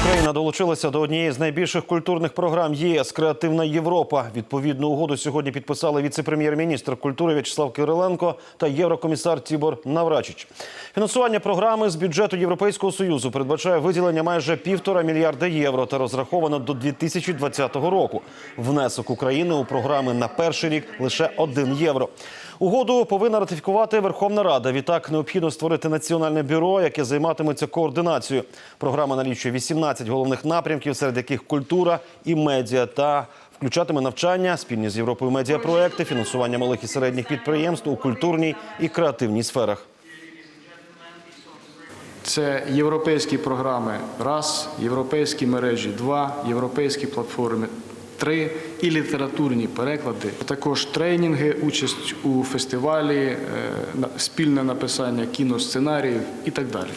Україна долучилася до однієї з найбільших культурних програм ЄС Креативна Європа. Відповідну угоду сьогодні підписали віце-прем'єр-міністр культури В'ячеслав Кириленко та єврокомісар Тібор Наврачич. Фінансування програми з бюджету Європейського союзу передбачає виділення майже півтора мільярда євро та розраховано до 2020 року. Внесок України у програми на перший рік лише один євро. Угоду повинна ратифікувати Верховна Рада. Відтак необхідно створити національне бюро, яке займатиметься координацією. Програма налічує 18 головних напрямків, серед яких культура і медіа та включатиме навчання, спільні з Європою медіапроекти, фінансування малих і середніх підприємств у культурній і креативній сферах. Це європейські програми раз, європейські мережі два, європейські платформи три і літературні переклади. Також тренінги, участь у фестивалі, е, спільне написання кіносценаріїв і так далі.